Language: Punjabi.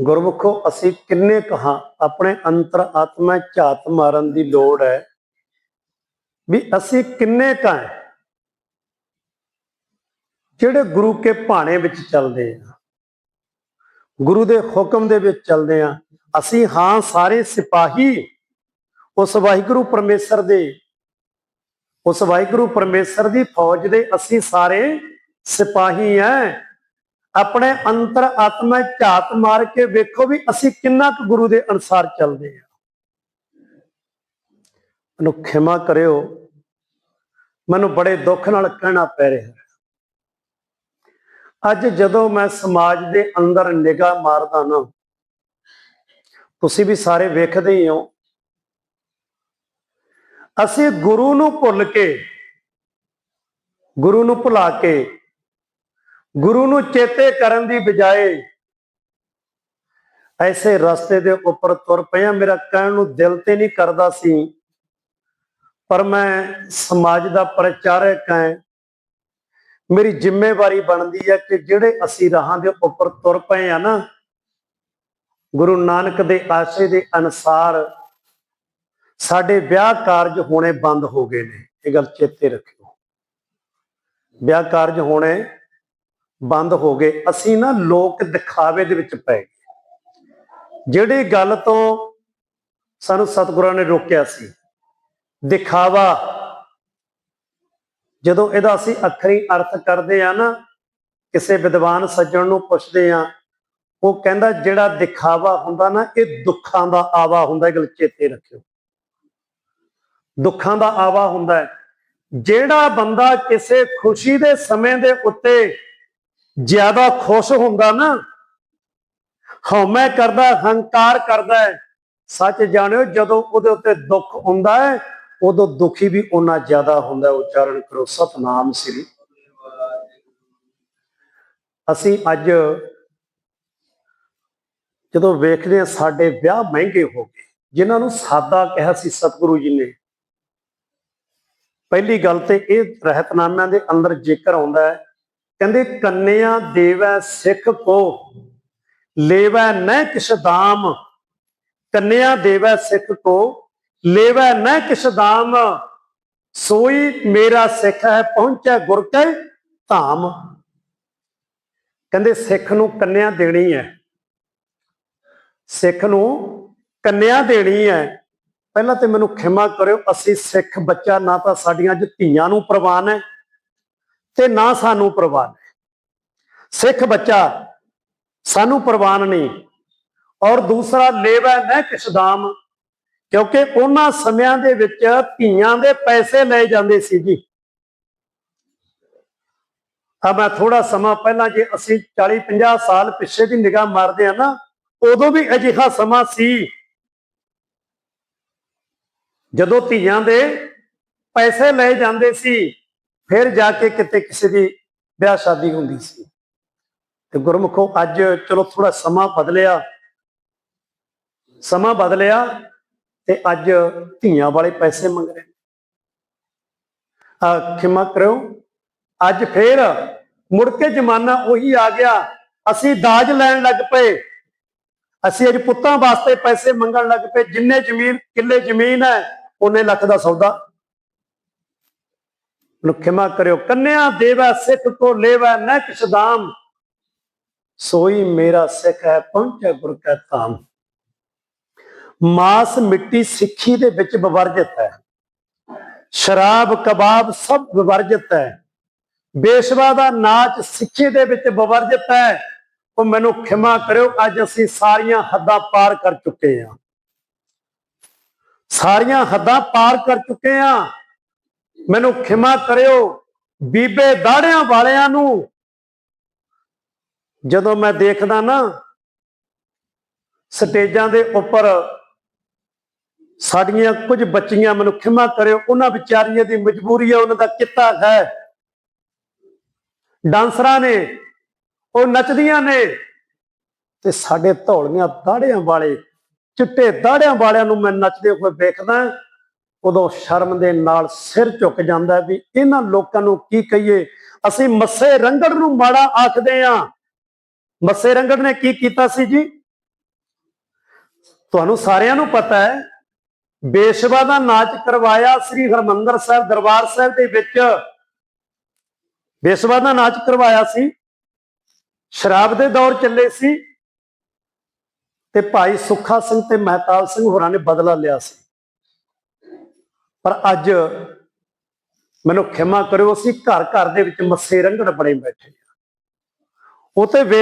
ਗੁਰਮੁਖੋ, ਅਸੀਂ ਕਿੰਨੇ ਕਹਾ ਆਪਣੇ ਅੰਤਰ ਆਤਮਾ ਝਾਤ ਮਾਰਨ ਦੀ ਲੋੜ ਹੈ। ਵੀ ਅਸੀਂ ਕਿੰਨੇ ਕਾ ਜਿਹੜੇ ਗੁਰੂ ਕੇ ਭਾਣੇ ਵਿੱਚ ਚੱਲਦੇ ਆ ਗੁਰੂ ਦੇ ਹੁਕਮ ਦੇ ਵਿੱਚ ਚੱਲਦੇ ਆ ਅਸੀਂ ਹਾਂ ਸਾਰੇ ਸਿਪਾਹੀ। ਉਸ ਵਾਹਿਗੁਰੂ ਪਰਮੇਸ਼ਰ ਦੇ, ਉਸ ਵਾਹਿਗੁਰੂ ਪਰਮੇਸ਼ਰ ਦੀ ਫੌਜ ਦੇ ਅਸੀਂ ਸਾਰੇ ਸਿਪਾਹੀ ਆ ਆਪਣੇ ਅੰਤਰ ਆਤਮਾ ਝਾਤ ਮਾਰ ਕੇ ਵੇਖੋ ਵੀ ਅਸੀਂ ਕਿੰਨਾ ਕੁ ਗੁਰੂ ਦੇ ਅਨੁਸਾਰ ਚੱਲਦੇ ਆ ਮੈਨੂੰ ਖਿਮਾ ਕਰਿਓ। ਮੈਨੂੰ ਬੜੇ ਦੁੱਖ ਨਾਲ ਕਹਿਣਾ ਪੈ ਰਿਹਾ ਅੱਜ ਜਦੋਂ ਮੈਂ ਸਮਾਜ ਦੇ ਅੰਦਰ ਨਿਗਾਹ ਮਾਰਦਾ ਨਾ ਤੁਸੀਂ ਵੀ ਸਾਰੇ ਵੇਖਦੇ ਹੀ ਹੋ। ਅਸੀਂ ਗੁਰੂ ਨੂੰ ਭੁੱਲ ਕੇ, ਗੁਰੂ ਨੂੰ ਭੁਲਾ ਕੇ ਗੁਰੂ ਨੂੰ ਚੇਤੇ ਕਰਨ ਦੀ ਬਜਾਏ ਐਸੇ ਰਸਤੇ ਦੇ ਉੱਪਰ ਤੁਰ ਪਿਆ। ਮੇਰਾ ਕਹਿਣ ਨੂੰ ਦਿਲ ਤੇ ਨਹੀਂ ਕਰਦਾ ਸੀ, ਪਰ ਮੈਂ ਸਮਾਜ ਦਾ ਪ੍ਰਚਾਰਕ ਹਾਂ। ਮੇਰੀ ਜ਼ਿੰਮੇਵਾਰੀ ਬਣਦੀ ਹੈ ਕਿ ਜਿਹੜੇ ਅਸੀਂ ਰਾਹਾਂ ਦੇ ਉੱਪਰ ਤੁਰ ਪਏ ਆ ਨਾ, ਗੁਰੂ ਨਾਨਕ ਦੇ ਆਸ਼ੇ ਦੇ ਅਨਸਾਰ ਸਾਡੇ ਵਿਆਹ ਕਾਰਜ ਹੋਣੇ ਬੰਦ ਹੋ ਗਏ ਨੇ। ਇਹ ਗੱਲ ਚੇਤੇ ਰੱਖਿਓ। ਵਿਆਹ ਕਾਰਜ ਹੋਣੇ ਬੰਦ ਹੋ ਗਏ। ਅਸੀਂ ਨਾ ਲੋਕ ਦਿਖਾਵੇ ਦੇ ਵਿੱਚ ਪੈ ਗਏ। ਜਿਹੜੀ ਗੱਲ ਤੋਂ ਸਾਨੂੰ ਸਤਿਗੁਰਾਂ ਨੇ ਰੋਕਿਆ ਸੀ, ਦਿਖਾਵਾ, ਜਦੋਂ ਇਹਦਾ ਅਸੀਂ ਅੱਖਰੀ ਅਰਥ ਕਰਦੇ ਆ ਨਾ, ਕਿਸੇ ਵਿਦਵਾਨ ਸੱਜਣ ਨੂੰ ਪੁੱਛਦੇ ਆ ਉਹ ਕਹਿੰਦਾ ਜਿਹੜਾ ਦਿਖਾਵਾ ਹੁੰਦਾ ਨਾ, ਇਹ ਦੁੱਖਾਂ ਦਾ ਆਵਾ ਹੁੰਦਾ, ਇਹ ਗੱਲ ਚੇਤੇ ਰੱਖਿਓ। ਦੁੱਖਾਂ ਦਾ ਆਵਾ ਹੁੰਦਾ ਹੈ। ਜਿਹੜਾ ਬੰਦਾ ਕਿਸੇ ਖੁਸ਼ੀ ਦੇ ਸਮੇਂ ਦੇ ਉੱਤੇ ਜ਼ਿਆਦਾ ਖੁਸ਼ ਹੁੰਦਾ ਨਾ ਹਉਮੈ ਕਰਦਾ, ਹੰਕਾਰ ਕਰਦਾ ਹੈ। ਸੱਚ ਜਾਣਿਓ, ਜਦੋਂ ਉਹਦੇ ਉੱਤੇ ਦੁੱਖ ਹੁੰਦਾ ਹੈ, ਉਦੋਂ ਦੁਖੀ ਵੀ ਉਹਨਾਂ ਜ਼ਿਆਦਾ ਹੁੰਦਾ ਉਚਾਰਨ ਕਰੋ, ਸਤਨਾਮ ਸ੍ਰੀ। ਅਸੀਂ ਅੱਜ ਜਦੋਂ ਵੇਖਦੇ ਹਾਂ, ਸਾਡੇ ਵਿਆਹ ਮਹਿੰਗੇ ਹੋ ਗਏ। ਜਿਨ੍ਹਾਂ ਨੂੰ ਸਾਦਾ ਕਿਹਾ ਸੀ ਸਤਿਗੁਰੂ ਜੀ ਨੇ, ਪਹਿਲੀ ਗੱਲ ਤੇ ਇਹ ਰਹਿਤਨਾਮਿਆਂ ਦੇ ਅੰਦਰ ਜ਼ਿਕਰ ਆਉਂਦਾ ਹੈ ਕਹਿੰਦੇ, ਕੰਨਿਆ ਦੇਵੈ ਸਿੱਖ ਕੋ, ਲੇਵੈ ਨਹਿ ਕਿਸ਼ ਦਾਮ, ਕੰਨਿਆ ਦੇਵੈ ਸਿੱਖ ਕੋ, ਲੇਵੈ ਨਹਿ ਕਿਛ ਦਾਮ, ਸੋਈ ਮੇਰਾ ਸਿੱਖ ਹੈ, ਪਹੁੰਚੈ ਗੁਰ ਕੈ ਧਾਮ। ਕਹਿੰਦੇ, ਸਿੱਖ ਨੂੰ ਕੰਨਿਆ ਦੇਣੀ ਹੈ। ਸਿੱਖ ਨੂੰ ਕੰਨਿਆ ਦੇਣੀ ਹੈ। ਪਹਿਲਾਂ ਤੇ ਮੈਨੂੰ ਖਿਮਾ ਕਰਿਓ, ਅਸੀਂ ਸਿੱਖ ਬੱਚਾ, ਨਾ ਤਾਂ ਸਾਡੀਆਂ ਅੱਜ ਧੀਆਂ ਨੂੰ ਪ੍ਰਵਾਨ ਹੈ। ਤੇ ਨਾ ਸਾਨੂੰ ਪ੍ਰਵਾਨ ਸਿੱਖ ਬੱਚਾ ਸਾਨੂੰ ਪ੍ਰਵਾਨ ਨਹੀਂ, ਔਰ ਦੂਸਰਾ ਲੇਵਾ ਨਾ ਕਿਸਦਾਮ ਕਿਉਂਕਿ ਉਹਨਾਂ ਸਮਿਆਂ ਦੇ ਵਿੱਚ ਧੀਆਂ ਦੇ ਪੈਸੇ ਲਏ ਜਾਂਦੇ ਸੀ ਜੀ। ਆ ਮੈਂ ਥੋੜਾ ਸਮਾਂ ਪਹਿਲਾਂ ਜੇ ਅਸੀਂ 40 50 ਸਾਲ ਪਿੱਛੇ ਦੀ ਨਿਗਾਹ ਮਾਰਦੇ ਆ ਨਾ, ਉਦੋਂ ਵੀ ਅਜਿਹਾ ਸਮਾਂ ਸੀ। ਜਦੋਂ ਧੀਆਂ ਦੇ ਪੈਸੇ ਲਏ ਜਾਂਦੇ ਸੀ ਫਿਰ ਜਾ ਕੇ ਕਿਤੇ ਕਿਸੇ ਦੀ ਵਿਆਹ ਸ਼ਾਦੀ ਹੁੰਦੀ ਸੀ। ਤੇ ਗੁਰਮੁਖੋ, ਅੱਜ ਚਲੋ ਥੋੜਾ ਸਮਾਂ ਬਦਲਿਆ। ਸਮਾਂ ਬਦਲਿਆ ਤੇ ਅੱਜ ਧੀਆਂ ਵਾਲੇ ਪੈਸੇ ਮੰਗ ਰਹੇ ਆ ਖਿਮਾ ਕਰੋ ਅੱਜ ਫੇਰ ਮੁੜ ਕੇ ਜ਼ਮਾਨਾ ਉਹੀ ਆ ਗਿਆ। ਅਸੀਂ ਦਾਜ ਲੈਣ ਲੱਗ ਪਏ। ਅਸੀਂ ਅੱਜ ਪੁੱਤਾਂ ਵਾਸਤੇ ਪੈਸੇ ਮੰਗਣ ਲੱਗ ਪਏ। ਜਿੰਨੇ ਜ਼ਮੀਨ, ਕਿੱਲੇ ਜ਼ਮੀਨ ਹੈ, ਉਹਨੇ ਲੱਖ ਦਾ ਸੌਦਾ ਖਿਮਾ ਕਰਿਓ। ਕੰਨਿਆ ਦੇਵਾ, ਸਿੱਖ ਕੋ ਲੇਵਾ, ਨ ਕਿਛ ਦਾਮ। ਸੋਈ ਮੇਰਾ ਸਿੱਖ ਹੈ, ਪਹੁੰਚੇ ਗੁਰ ਕੈ ਧਾਮ। ਮਾਸ ਮਿੱਟੀ ਸਿੱਖੀ ਦੇ ਵਿੱਚ ਵਿਵਰਜਿਤ ਹੈ। ਸ਼ਰਾਬ, ਕਬਾਬ ਸਭ ਵਿਵਰਜਿਤ ਹੈ। ਬੇਸ਼ਵਾ ਦਾ ਨਾਚ ਸਿੱਖੀ ਦੇ ਵਿੱਚ ਵਿਵਰਜਿਤ ਹੈ। ਉਹ ਮੈਨੂੰ ਖਿਮਾ ਕਰਿਓ, ਅੱਜ ਅਸੀਂ ਸਾਰੀਆਂ ਹੱਦਾਂ ਪਾਰ ਕਰ ਚੁੱਕੇ ਹਾਂ। ਸਾਰੀਆਂ ਹੱਦਾਂ ਪਾਰ ਕਰ ਚੁੱਕੇ ਹਾਂ। ਮੈਨੂੰ ਖਿਮਾ ਕਰਿਓ ਬੀਬੇ ਦਾੜਿਆਂ ਵਾਲਿਆਂ ਨੂੰ। ਜਦੋਂ ਮੈਂ ਦੇਖਦਾ ਨਾ, ਸਟੇਜਾਂ ਦੇ ਉੱਪਰ ਸਾਡੀਆਂ ਕੁਝ ਬੱਚੀਆਂ ਮੈਨੂੰ ਖਿਮਾ ਕਰਿਓ, ਉਹਨਾਂ ਵਿਚਾਰੀਆਂ ਦੀ ਮਜਬੂਰੀ ਹੈ ਉਹਨਾਂ ਦਾ ਕਿੱਤਾ ਹੈ। ਡਾਂਸਰਾਂ ਨੇ, ਉਹ ਨੱਚਦੀਆਂ ਨੇ ਤੇ ਸਾਡੇ ਧੌਲੀਆਂ ਦਾੜਿਆਂ ਵਾਲੇ, ਚਿੱਟੇ ਦਾੜਿਆਂ ਵਾਲਿਆਂ ਨੂੰ ਮੈਂ ਨੱਚਦੇ ਹੋਏ ਵੇਖਦਾ। ਉਦੋਂ ਸ਼ਰਮ ਦੇ ਨਾਲ ਸਿਰ ਝੁਕ ਜਾਂਦਾ ਵੀ ਇਹਨਾਂ ਲੋਕਾਂ ਨੂੰ ਕੀ ਕਹੀਏ? ਅਸੀਂ ਮੱਸੇ ਰੰਗੜ ਨੂੰ ਮਾੜਾ ਆਖਦੇ ਆ ਮੱਸੇ ਰੰਗੜ ਨੇ ਕੀ ਕੀਤਾ ਸੀ ਜੀ? ਤੁਹਾਨੂੰ ਸਾਰਿਆਂ ਨੂੰ ਪਤਾ ਹੈ ਬੇਸ਼ਵਾ ਦਾ ਨਾਚ ਕਰਵਾਇਆ ਸ੍ਰੀ ਹਰਮੰਦਰ ਸਾਹਿਬ ਦਰਬਾਰ ਸਾਹਿਬ ਦੇ ਵਿੱਚ। ਬੇਸ਼ਵਾ ਦਾ ਨਾਚ ਕਰਵਾਇਆ ਸੀ। ਸ਼ਰਾਬ ਦੇ ਦੌਰ ਚੱਲੇ ਸੀ। ਤੇ ਭਾਈ ਸੁੱਖਾ ਸਿੰਘ ਤੇ ਮਹਿਤਾਲ ਸਿੰਘ ਹੋਰਾਂ ਨੇ ਬਦਲਾ ਲਿਆ ਸੀ। ਪਰ ਅੱਜ ਮੈਨੂੰ ਖਿਮਾ ਕਰਿਓ, ਅਸੀਂ ਘਰ ਘਰ ਦੇ ਵਿੱਚ ਮੱਸੇ ਰੰਗੜ ਬਣੇ ਬੈਠੇ ਹਾਂ। ਉਹ ਤੇ ਵੇਸ਼